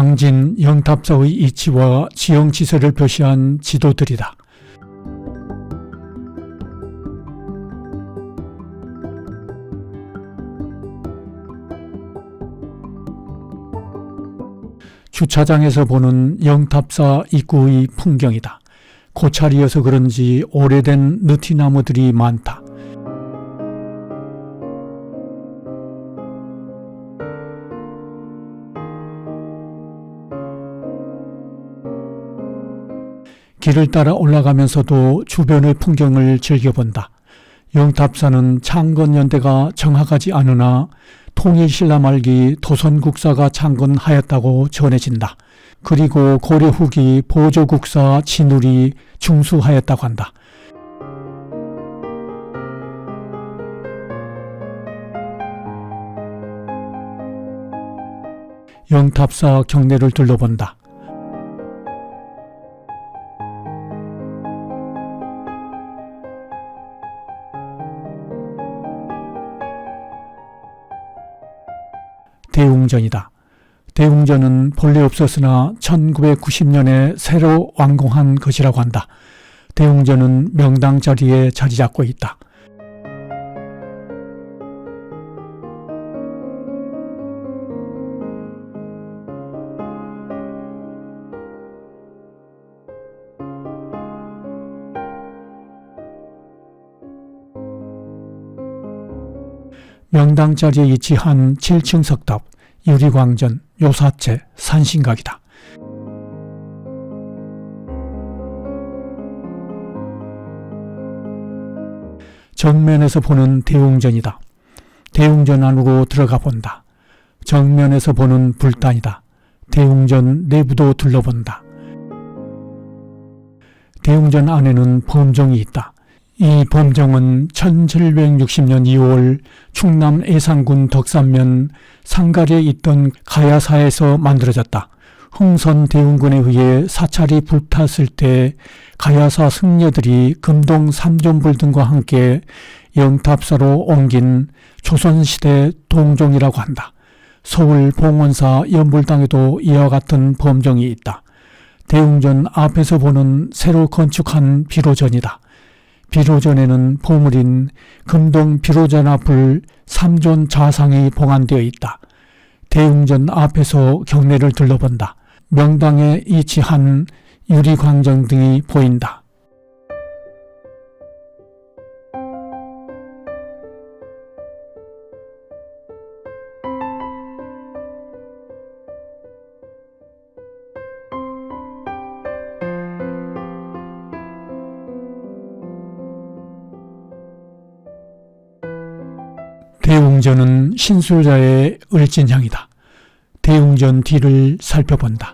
광진 영탑사의 이치와 지형 지세를 표시한 지도들이다. 주차장에서 보는 영탑사 입구의 풍경이다. 고찰이어서 그런지 오래된 느티나무들이 많다. 길을 따라 올라가면서도 주변의 풍경을 즐겨본다. 영탑사는 창건연대가 정확하지 않으나 통일신라 말기 도선국사가 창건하였다고 전해진다. 그리고 고려 후기 보조국사 진울이 중수하였다고 한다. 영탑사 경내를 둘러본다. 대웅전이다. 대웅전은 본래 없었으나 1990년에 새로 완공한 것이라고 한다. 대웅전은 명당 자리에 자리 잡고 있다. 명당 자리에 위치한 7층 석탑, 유리광전, 요사체, 산신각이다. 정면에서 보는 대웅전이다. 대웅전 안으로 들어가 본다. 정면에서 보는 불단이다. 대웅전 내부도 둘러본다. 대웅전 안에는 범정이 있다. 이 범정은 1760년 2월 충남 예산군 덕산면 상갈에 있던 가야사에서 만들어졌다. 흥선 대운군에 의해 사찰이 불탔을 때 가야사 승려들이 금동 삼존불 등과 함께 영탑사로 옮긴 조선시대 동종이라고 한다. 서울 봉원사 연불당에도 이와 같은 범정이 있다. 대웅전 앞에서 보는 새로 건축한 비로전이다. 비로전에는 보물인 금동 비로전 앞을 삼존 좌상이 봉안되어 있다. 대웅전 앞에서 경내를 둘러본다. 명당에 위치한 유리광정 등이 보인다. 대웅전은 신술자의 을진향이다. 대웅전 뒤를 살펴본다.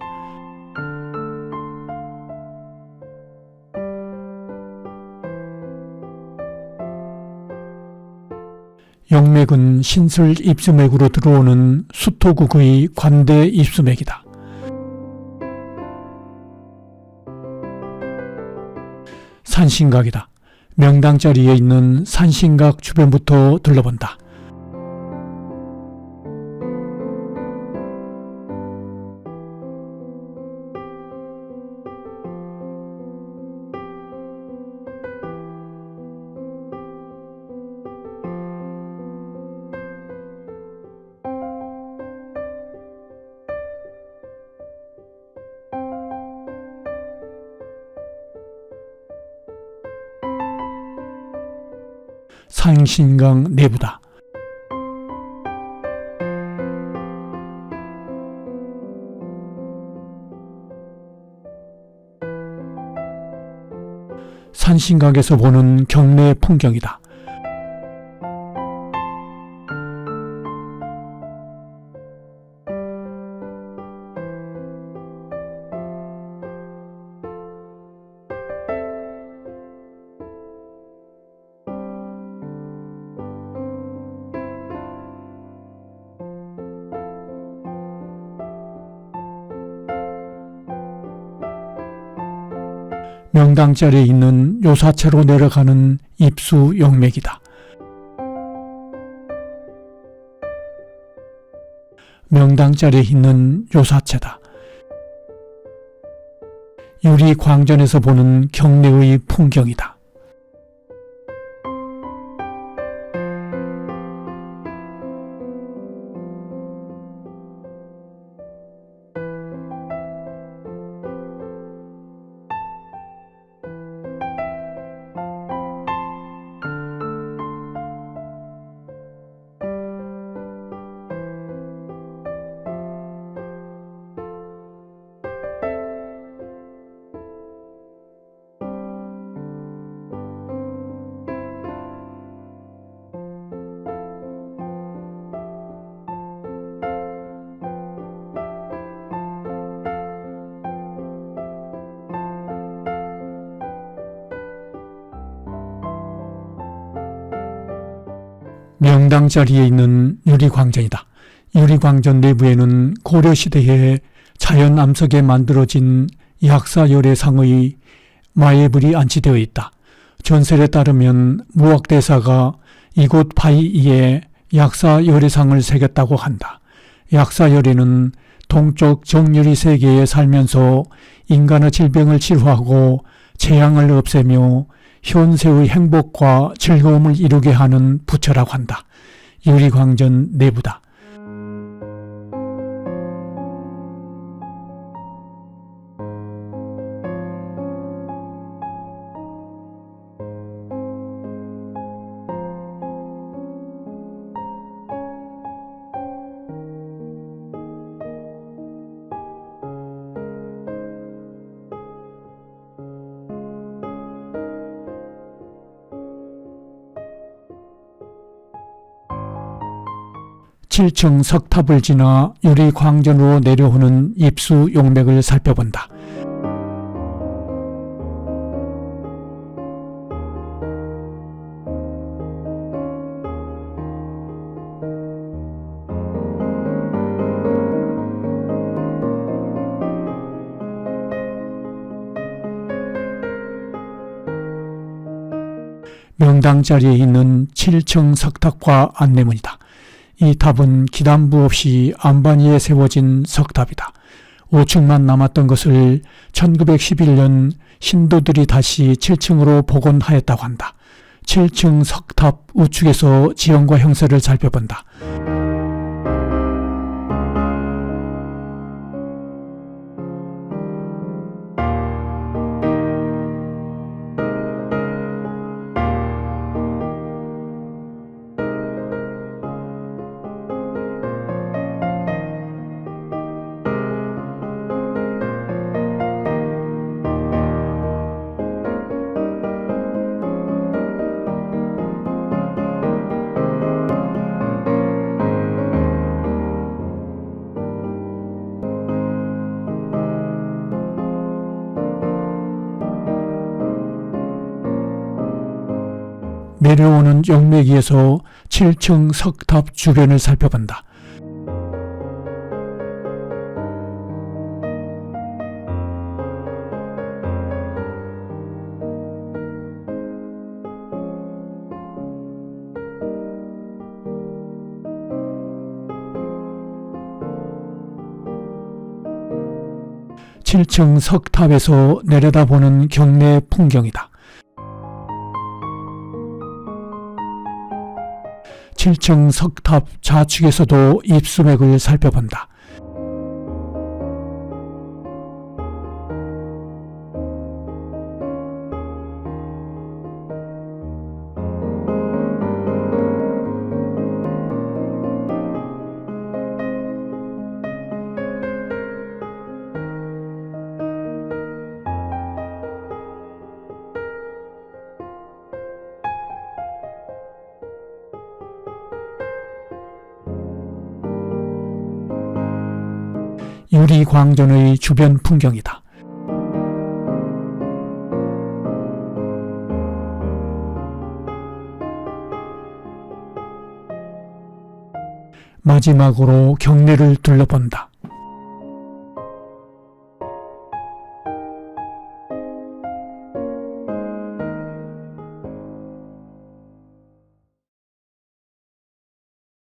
영맥은 신술 입수맥으로 들어오는 수토국의 관대 입수맥이다. 산신각이다. 명당 자리에 있는 산신각 주변부터 둘러본다. 산신강 내부다. 산신각에서 보는 경내 풍경이다. 명당자리에 있는 요사체로 내려가는 입수 영맥이다. 명당자리에 있는 요사체다. 유리 광전에서 보는 경례의 풍경이다. 명당 자리에 있는 유리광전이다. 유리광전 내부에는 고려시대에 자연 암석에 만들어진 약사 열애상의 마예불이 안치되어 있다. 전설에 따르면 무학대사가 이곳 바위에 약사 열애상을 새겼다고 한다. 약사 열애는 동쪽 정유리 세계에 살면서 인간의 질병을 치료하고 재앙을 없애며 현세의 행복과 즐거움을 이루게 하는 부처라고 한다. 유리광전 내부다. 칠층 석탑을 지나 유리 광전으로 내려오는 입수 용맥을 살펴본다. 명당 자리에 있는 7층 석탑과 안내문이다. 이 탑은 기단부 없이 안반 위에 세워진 석탑이다. 5층만 남았던 것을 1911년 신도들이 다시 7층으로 복원하였다고 한다. 7층 석탑 우측에서 지형과 형세를 살펴본다. 내려오는 영맥위에서 7층 석탑 주변을 살펴본다. 칠층 석탑에서 내려다보는 경내 풍경이다. 7층 석탑 좌측에서도 입수맥을 살펴본다. 유리광전의 주변 풍경이다. 마지막으로 경내를 둘러본다.